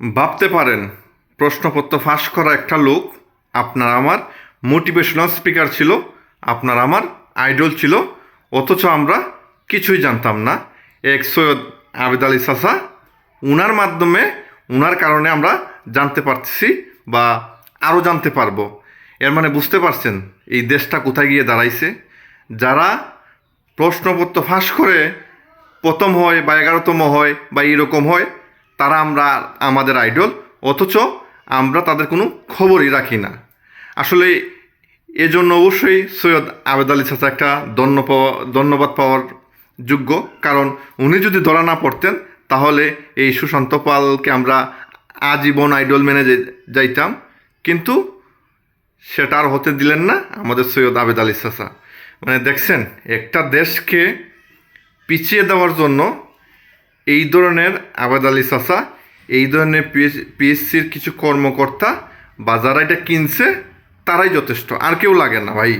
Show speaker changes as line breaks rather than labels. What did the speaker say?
ভাবতে পারেন, প্রশ্নপত্র ফাঁস করা একটা লোক, আপনার আমার মোটিভেশনাল স্পিকার ছিল, আপনার আমার আইডল ছিল, অথচ আমরা কিছুই জানতাম না। এক সৈয়দ আবেদ আলী সাসা উনার মাধ্যমে, উনার কারণে আমরা জানতে পারতেছি বা আরও জানতে পারব। এর মানে বুঝতে পারছেন এই দেশটা কোথায় গিয়ে দাঁড়াইছে? যারা প্রশ্নপত্র ফাঁস করে প্রথম হয় বা এগারোতম হয় বা এরকম হয় তারা আমরা আমাদের আইডল অথচ আমরা তাদের কোনো খবরই রাখি না। আসলে এজন্য অবশ্যই সৈয়দ আবেদ আলী চাচা একটা ধন্য পাওয়া, ধন্যবাদ পাওয়ার যোগ্য, কারণ উনি যদি ধরা না পড়তেন, তাহলে এই সুশান্ত পালকে আমরা আজীবন আইডল মেনে যাইতাম। কিন্তু সেটা আর হতে দিলেন না আমাদের সৈয়দ আবেদ আলী চাচা। মানে দেখছেন, একটা দেশকে পিছিয়ে দেওয়ার জন্য এই ধরনের আবেদ আলী চাচা, এই ধরনের পিএসসির কিছু কর্মকর্তা বা এটা কিনছে, তারাই যথেষ্ট, আর কেউ লাগে না ভাই।